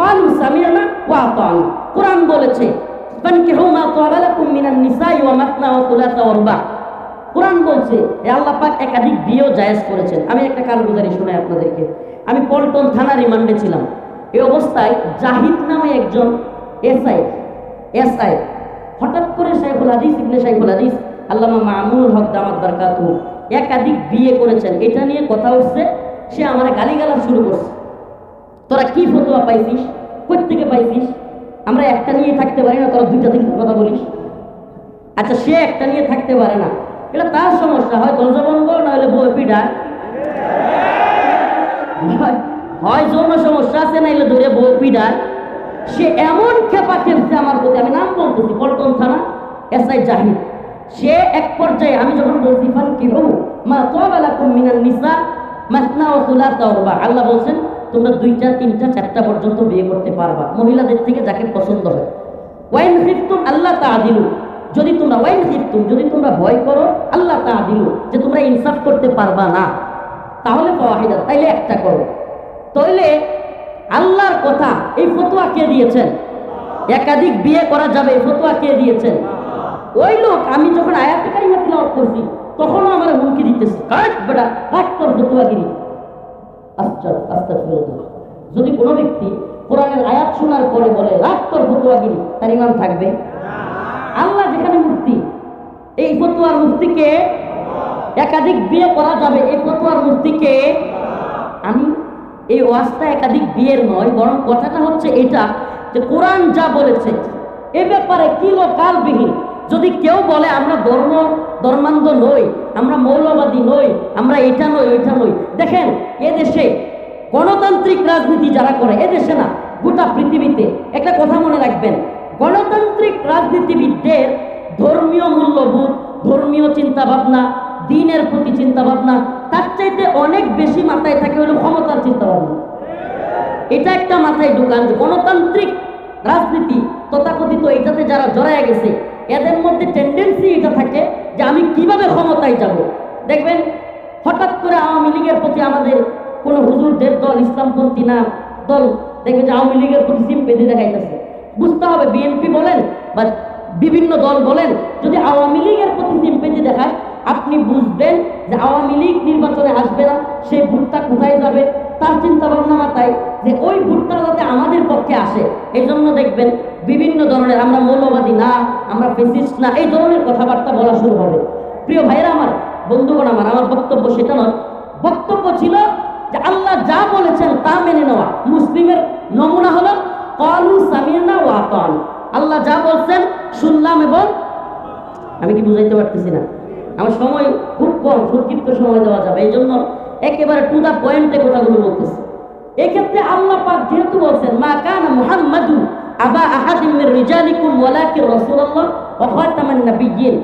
কালু সামিয়ানা ওয়া আতানা কোরআন বলেছে ফানকিহু মা তাবা লাকুম মিনান নিসাই ওয়া মাসনা ওয়া সুলাসা কোরআন বলছে, এ আল্লাহ পাক একাধিক বিয়েও জায়েজ করেছেন। আমি একটা কারগুজারি শোনাই আপনাদেরকে। আমি পল্টন থানা রিমান্ডে ছিলাম। এই অবস্থায় জাহিদ নামে একজন এসআই এসআই, হঠাৎ করে শাইখুল হাদিস, ইবনে শাইখুল হাদিস, আল্লামা মামুনুল হক দামাত বারকাতু একাধিক বিয়ে করেছেন। এটা নিয়ে কথা উঠছে, সে আমার গালিগালাজ শুরু করছে। তোরা কি ফতোয়া পাইছিস? কোথ থেকে পাইছিস? আমরা একটা নিয়ে থাকতে পারি না, তোরা দুইটা থেকে কথা বলিস? আচ্ছা সে একটা নিয়ে থাকতে পারে না। এটা তার সমস্যা হয় দরজাবঙ্গ না হলে বই পিঠা হয়- যৌন সমস্যা আছে না হলে ধরে বই পিঠা সে এমন খেপা খেপছে আমার প্রতি আমি নাম বলতেছি, পল্টন থানা, এস আই জাহিদ। সে এক পর্যায়ে আমি যখন বলছি ফান কি হু মা তোয়ালাকুম মিনান নিসা মাসনা ও রুবা। আল্লাহ বলছেন তোমরা দুইটা, তিনটা, চারটা পর্যন্ত বিয়ে করতে পারবা। মহিলাদের থেকে যাকে পছন্দ হয়। ওয়াইন খিফতুম আল্লাহ তাআদিলু যদি তোমরা ওয়াইন খিফতুম যদি তোমরা ভয় করো আল্লাহ তাআদিলু যে তোমরা ইনসাফ করতে পারবা না। তাহলে ফাওয়াহিদা, তাইলে একটা করো। তাইলে আল্লাহর কথা, এই ফতুয়া কে দিয়েছেন? একাধিক বিয়ে করা যাবে, এই ফতোয়া কে দিয়েছেন? ওই লোক, আমি যখন আয়াত কারিমা তিলাওয়াত করছি, তখনও আমার হুমকি দিতেছে, কাট বেটা, কাট তোর ফতোয়াগিরি। যদি কোনো ব্যক্তি কোরআনের আয়াত শোনার পরে বলে রাখ তোর ফতোয়াগিরি তার ইমান থাকবে? আল্লাহ যেখানে মুক্তি এই ফতোয়ার মুক্তিকে একাধিক বিয়ে করা যাবে। এই ফতোয়ার মুক্তিকে আমি, এই ওয়াজটা একাধিক বিয়ের নয়, বরং কথাটা হচ্ছে এটা যে কোরআন যা বলেছে, এ ব্যাপারে কিলো কালবিহীন যদি কেউ বলে, আমরা ধর্ম, ধর্মান্ধ নই, আমরা মৌলবাদী নই, আমরা এটা নই, ওইটা নই। দেখেন এ দেশে গণতান্ত্রিক রাজনীতি যারা করে এ দেশে না, গোটা পৃথিবীতে, একটা কথা মনে রাখবেন, গণতান্ত্রিক রাজনীতিবিদদের ধর্মীয় মূল্যবোধ, ধর্মীয় চিন্তা ভাবনা দিনের প্রতি চিন্তা ভাবনা তার চাইতে অনেক বেশি মাথায় থাকে হলো ক্ষমতার চিন্তা ভাবনা এটা একটা মাথায় ঢুকান গণতান্ত্রিক রাজনীতি তথাকথিত এটাতে যারা জড়ায় গেছে এদের মধ্যে টেন্ডেন্সি এটা থাকে যে আমি কীভাবে ক্ষমতায় যাব। দেখবেন, হঠাৎ করে আওয়ামী লীগের প্রতি আমাদের কোনো হুজুরদের দল, ইসলামপন্থী না, দল দেখবে যে আওয়ামী লীগের প্রতি সিম সিম্পেদি দেখাইতেছে। বুঝতে হবে, বিএনপি বলেন বা বিভিন্ন দল বলেন, যদি আওয়ামী লীগের প্রতি সিম্পেদি দেখায়, আপনি বুঝবেন যে আওয়ামী লীগ নির্বাচনে আসবে না সেই ভোটটা কোথায় যাবে, তার চিন্তা ভাবনা মাথায় যে ওই ভোটটা যাতে আমাদের পক্ষে আসে এই জন্য দেখবেন বিভিন্ন ধরনের আমরা মৌলবাদী না, আমরা ফেসিস্ট না, এই ধরনের কথাবার্তা বলা শুরু হবে। প্রিয় ভাইরা আমার, বন্ধুগণ আমার আমার বক্তব্য সেটা নয়। বক্তব্য ছিল যে আল্লাহ যা বলেছেন তা মেনে নেওয়া। মুসলিমের নমুনা হলো, কলু সামিনা ওয়াতন আল্লাহ যা বলছেন শুনলাম এবং আমি কি বুঝাইতে পারতেছি না? আমার সময় খুব কম, সংক্ষিপ্ত সময় দেওয়া যাবে। এই জন্য একেবারে টু দা পয়েন্টে কথাগুলো বলতেছি। এক্ষেত্রে আল্লাহ পাক যেহেতু বলছেন, মা কানা মুহাম্মাদু আবা আহাদিম মির রিজালিকুম ওয়ালাকিন রাসূলুল্লাহ ওয়া খাতামান নাবিয়্যিন।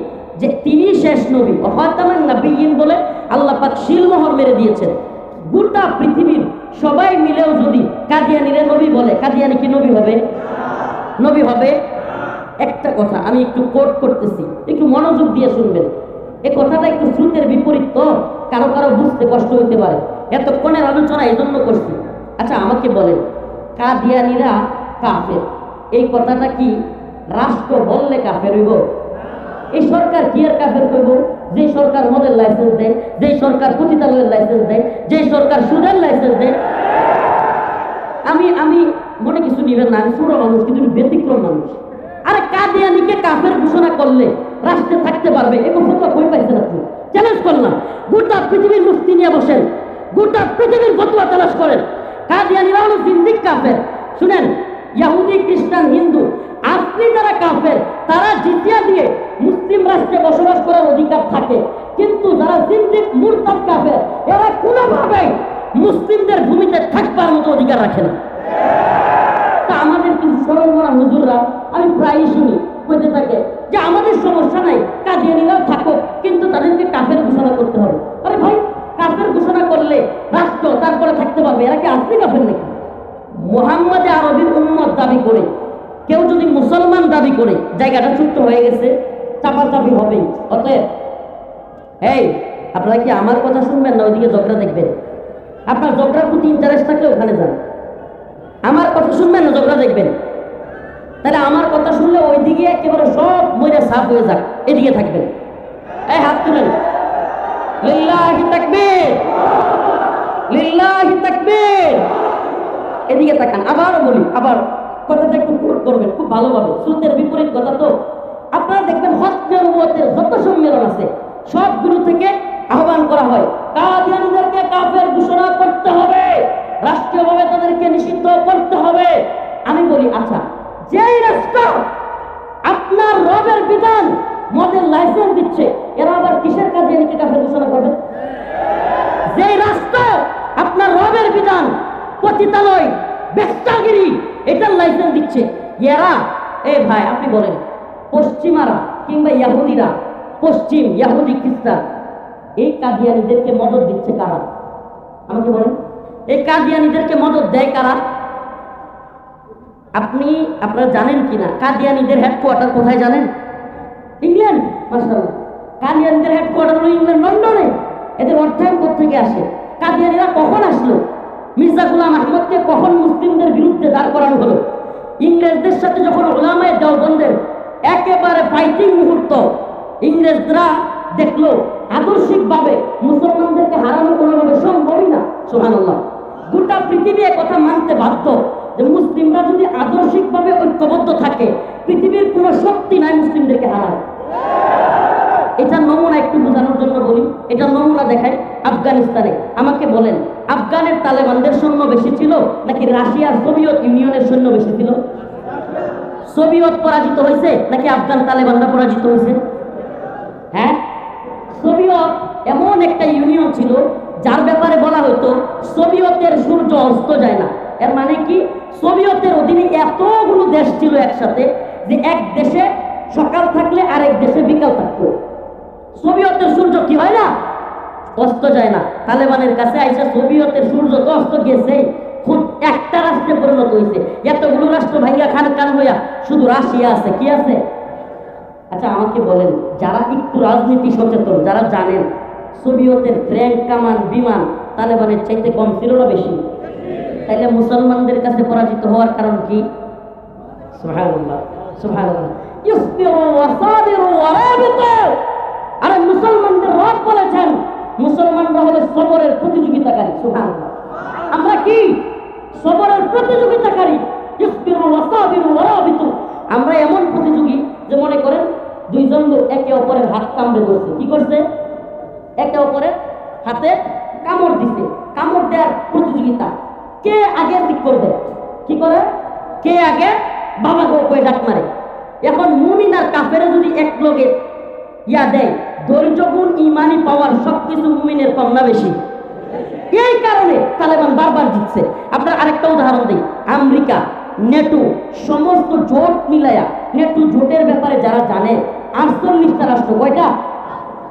যে তিনি শেষ নবী ওয়া খাতামান নাবিয়্যিন বলে আল্লাহ পাক শিলমোহর মেরে দিয়েছেন। গোটা পৃথিবীর সবাই মিলেও যদি কাদিয়ানিরে নবী বলে, কাদিয়ানি কি নবী হবে? নবী হবে? একটা কথা, আমি একটু কোট করতেছি, একটু মনোযোগ দিয়ে শুনবেন। এই কথাটা একটু শ্রুতের বিপরীত তো, কারও কারও বুঝতে কষ্ট হতে পারে। এতক্ষণের আলোচনা এই জন্য করছি। আচ্ছা আমাকে বলেন, কাদিয়ানিরা কাফের। এই কথাটা কি রাষ্ট্র বললে কাফের হইব? এই সরকার কি আর কাফের করব? যে সরকার মদের লাইসেন্স দেয়, যে সরকার পতিতালয়ের লাইসেন্স দেয়, যে সরকার সুদের লাইসেন্স দেয়। আমি আমি মনে কিছু নিবেন না, আমি ছোট মানুষ, কিন্তু ব্যতিক্রম মানুষ। আরে কাদিয়ানিকে কাফের ঘোষণা করলে রাষ্ট্রে থাকতে পারবে? এরকম ফতোয়া কই পাইছেন আপনি? চ্যালেঞ্জ করলাম। গোটা পৃথিবীর মুক্তি নিয়ে বসেন। গোটা পৃথিবীর ফতোয়া তালাশ করেন। কাদিয়ানিরা হলো জিন্দিক কাফের। শুনেন ইহুদি, খ্রিস্টান, হিন্দু, আপনি যারা কাফের, তারা জিতিয়া দিয়ে মুসলিম রাষ্ট্রে বসবাস করার অধিকার থাকে। কিন্তু যারা জিন্দিক মুরতাদ কাফের, এরা কোনোভাবেই মুসলিমদের ভূমিতে থাকবার মতো অধিকার রাখে না। তা আমাদের কিছু সরল মরা হুজুররা, আমি প্রায়ই শুনি, বলতে থাকে যে আমাদের সমস্যা নাই কাদিয়ানিরাও থাকো কিন্তু তাদেরকে কাফের ঘোষণা করতে হবে। আরে ভাই, কাফের ঘোষণা করলে রাষ্ট্র তারপরে থাকতে পারবে, এরা কি আসলে কাফের নাকি? মোহাম্মদে আরবির উম্মত দাবি করে, কেউ যদি মুসলমান দাবি করে, জায়গাটা ছোট্ট হয়ে গেছে, চাপাচাপি হবেই। অতএব, এই, আপনারা কি আমার কথা শুনবেন না ওইদিকে ঝগড়া দেখবেন? আপনার ঝগড়ার প্রতি ইন্টারেস্ট থাকলে ওখানে যান। আমার কথা শুনবেন না, ঝগড়া দেখবেন। তাহলে আমার কথা শুনলে ওই দিকে একেবারে সব মরে সাফ হয়ে যাক, এদিকে থাকবেন। এই হাত তুলেন। লিল্লাহি তাকবীর। লিল্লাহি তাকবীর। এদিকে তাকান, আবারও বলি, আবার কথাটা একটু করবেন, খুব ভালোভাবে। সুতের বিপরীত কথা তো আপনারা দেখবেন হস্তের যত সম্মেলন আছে, সবগুলো থেকে আহ্বান করা হয়, কাদিয়ানীদেরকে কাফের ঘোষণা করতে হবে, রাষ্ট্রীয়ভাবে তাদেরকে নিষিদ্ধ করতে হবে। আমি বলি আচ্ছা যেই রাষ্ট্র আপনার রবের বিধান, মদের লাইসেন্স দিচ্ছে, এরা আবার কিসের কাজে কাদিয়ানিকে কাফের ঘোষণা করবে? যেই রাষ্ট্র আপনার রবের বিধান পতিতালয় বেস্তাগিরি এটার লাইসেন্স দিচ্ছে। এরা, এ ভাই, আপনি বলেন, পশ্চিমারা কিংবা ইয়াহুদিরা, পশ্চিম ইয়াহুদি খ্রিস্টান, এই কাদিয়ানিদেরকে মদত দিচ্ছে কারা? আমাকে বলেন। এই কাদিয়ানিদেরকে মদত দেয় কারা? আপনি, আপনারা জানেন কিনা? কাদিয়ানিদের হেডকোয়ার্টার কোথায় জানেন? ইংল্যান্ড মাসাল্লাহ কাদিয়ানিদের হেডকোয়ার্টার হলো ইংল্যান্ড, লন্ডনে। এদের অর্থায়ন থেকে আসে? কাদিয়ানিরা কখন আসলো? মির্জা গুলাম আহমদকে কখন মুসলিমদের বিরুদ্ধে দাঁড় করানো হলো? ইংরেজদের সাথে যখন ওলামায় দেওবন্দের একেবারে ফাইটিং মুহূর্ত, ইংরেজরা দেখল আদর্শিকভাবে মুসলমানদেরকে হারানো কোনোভাবে সম্ভবই না। সোহানুল্লাহ গোটা পৃথিবী কথা মানতে বাধ্য যে মুসলিমরা যদি আদর্শিকভাবে ঐক্যবদ্ধ থাকে, পৃথিবীর কোনো শক্তি নাই মুসলিমদেরকে হারায় এটা নমুনা একটু বোঝানোর জন্য বলি, এটা নমুনা দেখায় আফগানিস্তানে। আমাকে বলেন, আফগানের তালেবানদের সৈন্য বেশি ছিল নাকি রাশিয়ার সোভিয়েত ইউনিয়নের সৈন্য বেশি ছিল? সোভিয়েত পরাজিত হয়েছে নাকি আফগান তালেবানরা পরাজিত হয়েছে? হ্যাঁ? সোভিয়েত এমন একটা ইউনিয়ন ছিল, যার ব্যাপারে বলা হতো, সোভিয়েতের সূর্য অস্ত যায় না। এর মানে কি? সোভিয়েতের অধীনে এতগুলো দেশ ছিল একসাথে যে এক দেশে সকাল থাকলে আরেক দেশে বিকাল থাকতো। সোভিয়েতের সূর্য কি হয় না? অস্ত যায় না। তালেবানের কাছে আইসা সোভিয়েতের সূর্য তো অস্ত গেছে। খুব একটা রাষ্ট্রে পরিণত হয়েছে। এতগুলো রাষ্ট্র ভাইয়া খান কান হইয়া শুধু রাশিয়া আছে, কি আছে? আচ্ছা আমাকে বলেন, যারা একটু রাজনীতি সচেতন, যারা জানেন সোভিয়তের ট্রেন কামান, বিমান তালেবানের চাইতে কম ছিল না বেশি? তাইলে মুসলমানদের কাছে পরাজিত হওয়ার কারণ কি? সুবহানাল্লাহ সুবহানাল্লাহ। আরে মুসলমানদের রব বলেছেন, মুসলমানরা হলো সবরের প্রতিযোগিতাকারী আমরা কি? সবরের প্রতিযোগিতাকারী আমরা এমন প্রতিযোগী যে মনে করেন দুইজন লোক একে অপরের হাত কামড়ে ধরছে। কি করছে? একে অপরের হাতে কামড় দিছে। কামড় দেওয়ার প্রতিযোগিতা। কে আগে ঠিক করবে? কি করে? কে আগে বাবা গো ডাক মারে? এখন মুমিন আর কাফেরে যদি এক লগে ইয়া দেয় ধৈর্য ইমানি পাওয়ার সবকিছু মুমিনের কম বেশি। এই কারণে তালেবান বারবার জিতছে। আপনার আরেকটা উদাহরণ দিই। আমেরিকা, নেটো, সমস্ত জোট মিলায়া, নেটো জোটের ব্যাপারে যারা জানে, আটচল্লিশটা রাষ্ট্র, কয়টা?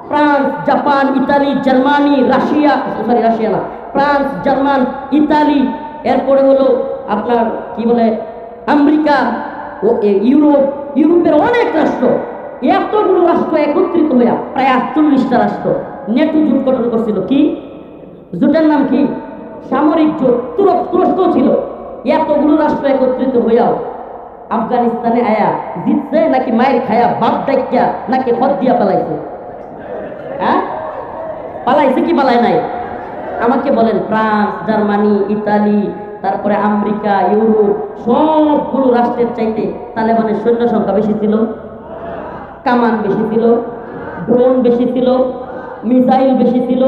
France, Japan, Italy, Germany, Russia, sorry, Russia না, ফ্রান্স, জার্মান, ইতালি, এরপরে হলো আপনার কি বলে, আমেরিকা ও ইউরোপ, ইউরোপের অনেক রাষ্ট্র। এতগুলো রাষ্ট্র একত্রিত হইয়া প্রায় আটচল্লিশটা রাষ্ট্র নেটো জোট গঠন করছিল কি? জোটের নাম কি? সামরিক জোট, তুরস্ক ছিল। এতগুলো রাষ্ট্র একত্রিত হইয়াও আফগানিস্তানে আয়া জিতছে নাকি মায়ের খায়া বাপ ডাকিয়া নাকি হদ দিয়া পালাইছে? হ্যাঁ? পালাইছে কি পালায় নাই? আমাকে বলেন, ফ্রান্স, জার্মানি, ইতালি, তারপরে আমেরিকা, ইউরোপ, সবগুলো রাষ্ট্রের চাইতে তালেবানের সৈন্য সংখ্যা বেশি ছিল। কামান বেশি ছিল, ড্রোন বেশি ছিল, মিসাইল বেশি ছিল।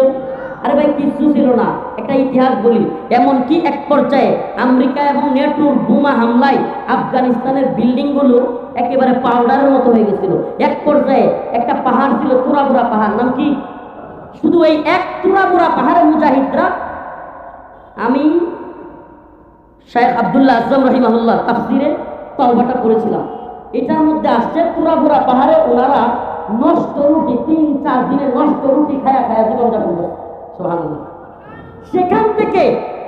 আরে ভাই, কিচ্ছু ছিল না। একটা ইতিহাস বলি, এমনকি এক পর্যায়ে আমেরিকা এবং নেটোর বোমা হামলায় আফগানিস্তানের বিল্ডিংগুলো একেবারে পাউডারের মতো হয়ে গেছিল। এক পর্যায়ে একটা পাহাড় ছিল, তুরাবুরা পাহাড়, নাম কি? শুধু এই এক তুরাবুরা পাহাড়ের মুজাহিদরা। আমি শাহেখ আবদুল্লাহ আজম রহিমাহুল্লাহ তাফসিরে তলবাটা করেছিলাম এটার মধ্যে আসছে পুরাপুরা পাহাড়ে ওনারা নষ্ট রুটি, তিন, চার দিনে নষ্ট রুটি খায়া খায়া জীবনযাপন করে সেখান থেকে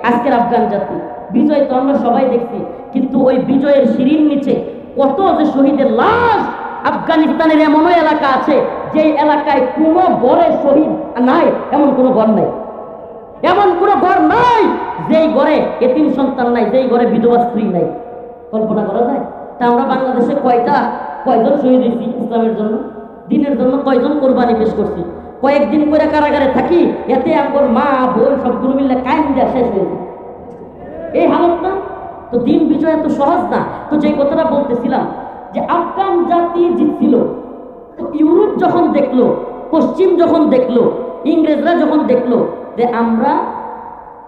আজকের আফগান জাতি, বিজয় তো আমরা সবাই দেখছি, কিন্তু ওই বিজয়ের সিঁড়ির নিচে কত যে শহীদের লাশ আফগানিস্তানের এমনও এলাকা আছে, যে এলাকায় কোনো গড়ে শহীদ নাই, এমন কোনো ঘর নাই। এমন কোনো ঘর নাই, যেই ঘরে এতিম সন্তান নাই, যেই ঘরে বিধবা স্ত্রী নাই। কল্পনা করা যায়? তা আমরা বাংলাদেশে কয়টা, কয়জন শহীদ হয়েছি ইসলামের জন্য? দিনের জন্য কয়জন কোরবানি পেশ করছি? কয়েকদিন করে কারাগারে থাকি, এতে আমার মা, বোন সবগুলো মিললে কায়েম দেওয়া শেষ হয়ে যায়। এই হালত না? তো দিন বিজয় এত সহজ না। তো যে কথাটা বলতেছিলাম, যে আফগান জাতি জিতছিল, তো ইউরোপ যখন দেখল, পশ্চিম যখন দেখল, ইংরেজরা যখন দেখল যে আমরা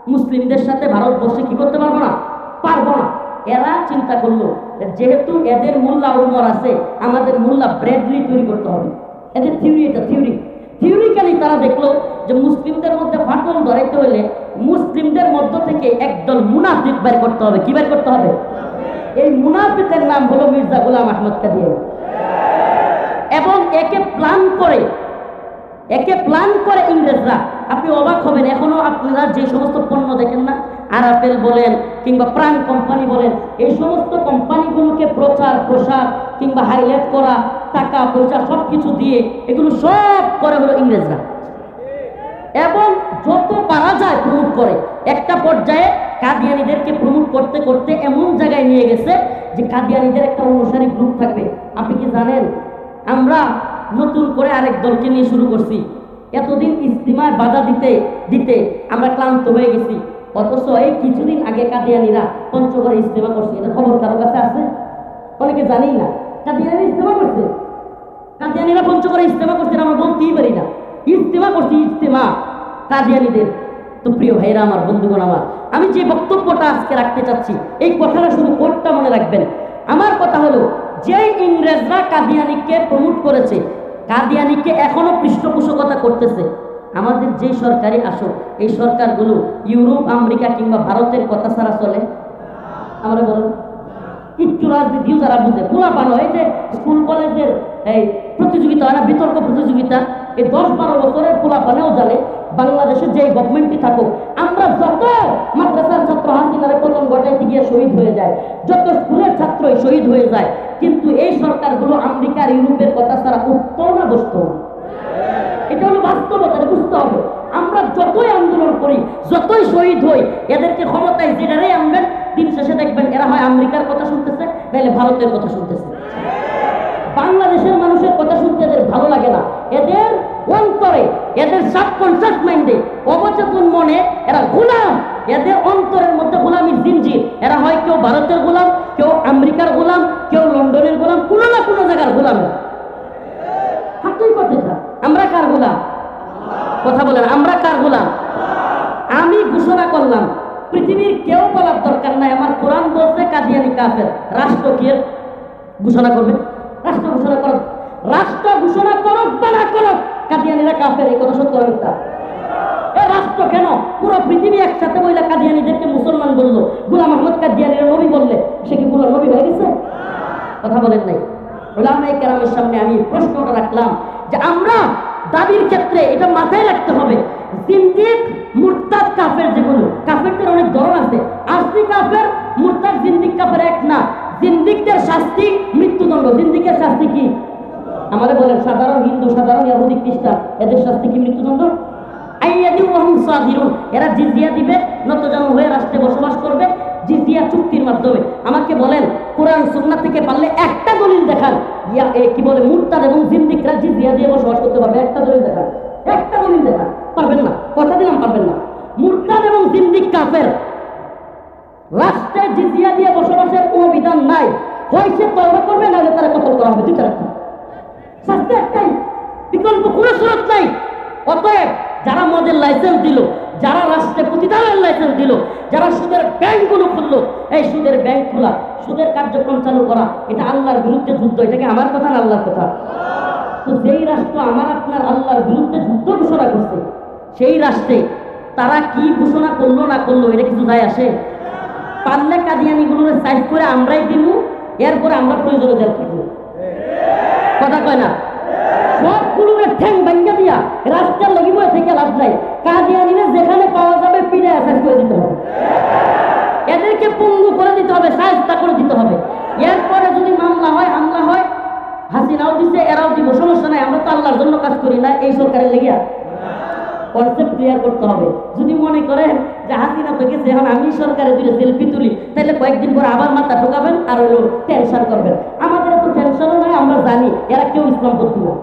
মুসলিমদের সাথে ভারতবর্ষে কি করতে পারব না? পারব না। এরা চিন্তা করল যেহেতু এদের মোল্লা উমর আছে, আমাদের মোল্লা ব্রেডলি তৈরি করতে হবে। এদের থিওরি এটা থিওরি থিওরিক্যালি তারা দেখল যে মুসলিমদের মধ্যে ফাটল ধরাইতে হলে মুসলিমদের মধ্য থেকে একদল মুনাফিক বের করতে হবে। কি বের করতে হবে? এই মুনাফিকের নাম হলো মির্জা গোলাম আহমদ কাদিয়ানি। এবং একে প্ল্যান করে, একে প্ল্যান করে ইংরেজরা। আপনি অবাক হবেন, এখনও আপনারা যে সমস্ত পণ্য দেখেন না আরাপেল বলেন কিংবা প্রাণ কোম্পানি বলেন, এই সমস্ত কোম্পানিগুলোকে প্রচার, প্রসার কিংবা হাইলাইট করা, টাকা, পয়সা সব কিছু দিয়ে এগুলো সব করে হলো ইংরেজরা। এবং যত পারা যায় প্রমোট করে, একটা পর্যায়ে কাদিয়ানিদেরকে প্রমোট করতে করতে এমন জায়গায় নিয়ে গেছে যে কাদিয়ানিদের একটা অনুসারী গ্রুপ থাকবে। আপনি কি জানেন? আমরা নতুন করে আরেক দলকে নিয়ে শুরু করছি। এতদিন ইস্তিমায় বাধা দিতে দিতে আমরা ক্লান্ত হয়ে গেছি। অথচ এই কিছুদিন আগে কাদিয়ানিরা পঞ্চগড়ে ইস্তেমা করছে। এটা খবর কারও কাছে আছে? অনেকে জানি না। কাদিয়ানি ইস্তেমা করছে? কাদিয়ানিরা পঞ্চগড়ে ইস্তেমা করছে আমরা বলতেই পারি না। ইস্তেমা করছি ইস্তেমা কাদিয়ানিদের। তো প্রিয় ভাইরা আমার বন্ধুগণ, আমার, আমি যে বক্তব্যটা আজকে রাখতে চাচ্ছি, এই কথাটা শুধু কোটটা মনে রাখবেন। আমার কথা হলো যে ইংরেজরা কাদিয়ানিকে প্রমোট করেছে, কাদিয়ানিকে এখনও পৃষ্ঠপোষকতা করতেছে আমাদের যে সরকারি আসক এই সরকারগুলো ইউরোপ, আমেরিকা কিংবা ভারতের কথা ছাড়া চলে? আমরা বলুন। একটু রাজনীতিও যারা বুঝে খোলা পানো এই যে স্কুল, কলেজের এই প্রতিযোগিতা হয় না, বিতর্ক প্রতিযোগিতা, এই দশ বারো বছরের খোলা পানেও জানে বাংলাদেশের যে গভর্নমেন্টই থাকুক, আমরা যত মাদ্রাসার ছাত্র হাসিনারে পতন ঘটাইতে গিয়ে শহীদ হয়ে যায় যত স্কুলের ছাত্রই শহীদ হয়ে যায়, কিন্তু এই সরকারগুলো আমেরিকার ইউরোপের কথা ছাড়া উঠতো না, বসতো না। এটা হলো বাস্তবতা বুঝতে হবে। আমরা যতই আন্দোলন করি, যতই শহীদ হই, এদেরকে ক্ষমতায় যেটারাই আনবেন, দিন শেষে দেখবেন এরা হয় আমেরিকার কথা শুনতেছে নাহলে ভারতের কথা শুনতেছে। বাংলাদেশের মানুষের কথা শুনতে এদের ভালো লাগে না। এদের অন্তরে, এদের সাবকনসিয়াস মাইন্ডে অবচেতন মনে, এরা গোলাম। এদের অন্তরের মধ্যে গোলামির জিনজির এরা হয় কেউ ভারতের গোলাম, কেউ আমেরিকার গোলাম, কেউ লন্ডনের গোলাম, কোনো না কোনো জায়গার গোলাম হাতুই কথা আমরা কার গোলাম কথা বলেন, আমরা কার গোলাম? আমি ঘোষণা করলাম, পৃথিবীর কেউ বলার দরকার নাই, আমার কোরআন বলতে কাদিয়ানি কাফের। রাষ্ট্র কি ঘোষণা করবে? রাষ্ট্র ঘোষণা করো। রাষ্ট্র ঘোষণা করো বা না করো কাদিয়ানিরা কাফের, এই কথা সত্য এ রাষ্ট্র কেন? পুরো পৃথিবী একসাথে বইলা কাদিয়ানিদেরকে মুসলমান বলল। গুলাম আহমদ কাদিয়ানিরা নবী বললে, সে কি পুরো নবী হয়ে গেছে? কথা বলেন নাই। ওলামাই কেরামের সামনে আমি প্রশ্নটা রাখলাম যে আমরা দাবির ক্ষেত্রে এটা মাথায় রাখতে হবে। জিন্দিক মুরতাদ কাফের যেগুলো, কাফেরদের অনেক ধরন আছে। আসলি কাফের, মুরতাদ জিন্দিক কাফের এক না। জিন্দিকদের শাস্তি মৃত্যুদণ্ড। জিন্দিকের শাস্তি কি? আমাদের বলেন, সাধারণ হিন্দু, সাধারণ ইহুদি খ্রিস্টান, এদের শাস্তি কি মৃত্যুদণ্ড? এরা জিজিয়া দিবে, নতজন হয়ে রাষ্ট্রে বসবাস করবে, জিজিয়া চুক্তির মাধ্যমে। আমাকে বলেন, কোরআন, সুন্নাহ থেকে পারলে একটা দলিল দেখান। ইয়া, এ কি বলে, মুরতাদ এবং জিন্দিকরা জিজিয়া দিয়ে বসবাস করতে পারবে। একটা দলিল দেখান। একটা দলিল দেখান। পারবেন না? কথা দিলাম, পারবেন না? মুরতাদ এবং জিন্দিক কাফের। রাষ্ট্রে জিজিয়া দিয়ে বসবাসের কোনো বিধান নাই। হয় সে করবে, নাহলে তারা করা হবে? দুইটা রাখতে শাস্তি একটাই। বিকল্প কোনো সুরত নাই। অতএব যারা মদের লাইসেন্স দিল যারা রাষ্ট্রে প্রতিদানের লাইসেন্স দিল, যারা সুদের ব্যাংকগুলো খুললো, এই সুদের ব্যাংক খোলা, সুদের কার্যক্রম চালু করা, এটা আল্লাহর বিরুদ্ধে যুদ্ধ এটাকে আমার কথা না আল্লাহর কথা? তো যেই রাষ্ট্র আমার আপনার আল্লাহর বিরুদ্ধে যুদ্ধ ঘোষণা করছে, সেই রাষ্ট্রে তারা কি ঘোষণা করল না করল, এটা কিছু যায় আসে? পারলে কাদিয়ানিগুলো সাইজ করে আমরাই দিব এরপরে আমরা প্রয়োজনে জেল থাকব কথা কয় না? সবগুলোকে ঠ্যাং ভাঙ্গা দিয়া রাস্তার লগিব থেকে লাভ নাই। কাদিয়ানিরা যেখানে পাওয়া যাবে পিঠে অ্যাসাইজ করে দিতে হবে। এদেরকে পঙ্গু করে দিতে হবে, সাহায্যতা করে দিতে হবে। এরপরে যদি মামলা হয়, হামলা হয়, হাসিনাও দিছে, এরাও দিব, সমস্যা নাই, আমরা তো আল্লাহর জন্য কাজ করি না, এই সরকারের লেগিয়া। কনসেপ্ট ক্লিয়ার করতে হবে। যদি মনে করেন যে হাসিনা তো গেছে, এখন আমি সরকারে দুটো সেলফি তুলি, তাহলে কয়েকদিন পর আবার মাথা ঠোকাবেন আর হলো টেনশন করবেন। আমাদের এত টেনশনও নয় আমরা জানি, এরা কেউ ইসলামপন্থী না।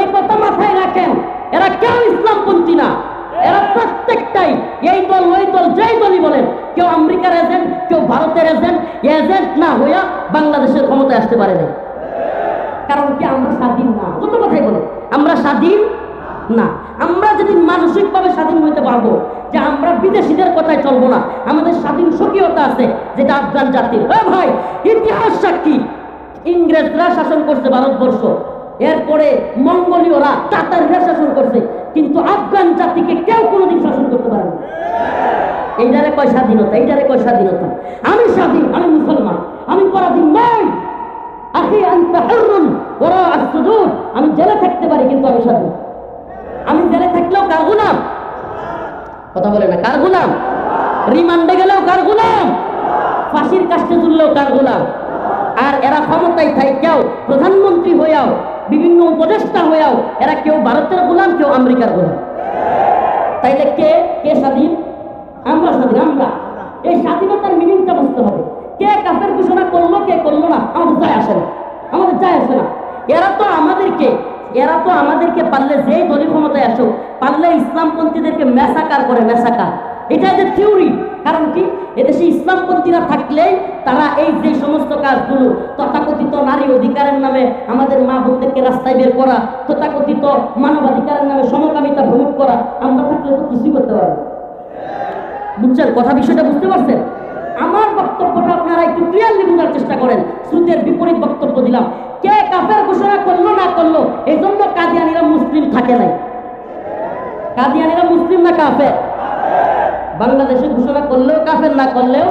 এই কথা মাথায় রাখেন। এরা কেউ ইসলামপন্থী না। এরা প্রত্যেকটাই এই দল, ওই দল, যেই দলই বলেন, কেউ আমেরিকার এজেন্ট কেউ ভারতের এজেন্ট এজেন্ট না হইয়া বাংলাদেশের ক্ষমতায় আসতে পারে না কারণ কি আমরা স্বাধীন না? কত কথাই বলে আমরা স্বাধীন না। আমরা যদি মানসিকভাবে স্বাধীন হইতে পারব, যে আমরা বিদেশিদের কথায় চলবো না। আমাদের স্বাধীন স্বকীয়তা আছে, যেটা আফগান জাতির। ভাই, ইতিহাস সাক্ষী। ইংরেজরা শাসন করছে ভারতবর্ষ। এরপরে মঙ্গোলীয়রা তাতাররা শাসন করছে, কিন্তু আফগান জাতিকে কেউ কোনোদিন শাসন করতে পারে না এইটারে কয় স্বাধীনতা, এইটারে কয় স্বাধীনতা। আমি স্বাধীন, আমি মুসলমান, আমি পরাধীন নই। আখি আনতা ওরা আসুদুর আমি জেলে থাকতে পারি, কিন্তু আমি স্বাধীন। আমি জেলে থাকলেও কার গুলাম কথা বলে না, কার গুলাম রিমান্ডে গেলেও কার গুলাম ফাঁসির কাছে তুললেও কার গুলাম আর এরা ক্ষমতায় থাইকেও, প্রধানমন্ত্রী হইয়াও বিভিন্ন উপদেষ্টা হয়েও এরা কেউ ভারতের গোলাম, কেউ আমেরিকার গোলাম। তাইলে কে? কে স্বাধীন? আমরা স্বাধীন, আমরা। এই স্বাধীনতার মিনিংটা বুঝতে হবে। কে কাফের ঘোষণা করল, কে করল না আমাদের যায় আসে না। আমাদের যায় আসে না। এরা তো আমাদেরকে, এরা তো আমাদেরকে পারলে যেই দলীয় ক্ষমতায় আসুক, পারলে ইসলামপন্থীদেরকে মেসাকার করে, মেসাকার। এটা যে থিওরি ইসলামপন্থীরা থাকলেই তারা এই যে সমস্ত কাজগুলো তথাকথিত নারী অধিকারের নামে আমাদের মা বোনদেরকে রাস্তায় বের করা, তথাকথিত মানবাধিকারের নামে সমকামিতা ভোগ করা, আমরা থাকলে তো কিছুই করতে পারব বুঝছেন? কথা, বিষয়টা বুঝতে পারছেন? আমার বক্তব্যটা আপনারা একটু ক্লিয়ারলি বোঝার চেষ্টা করেন। শ্রুতের বিপরীত বক্তব্য দিলাম। কে কাফের ঘোষণা করল, না করল? এই জন্য কাদিয়ানিরা মুসলিম থাকে নাই। কাদিয়ানিরা মুসলিম না কাফের? বাংলাদেশে ঘোষণা করলেও কাফের না করলেও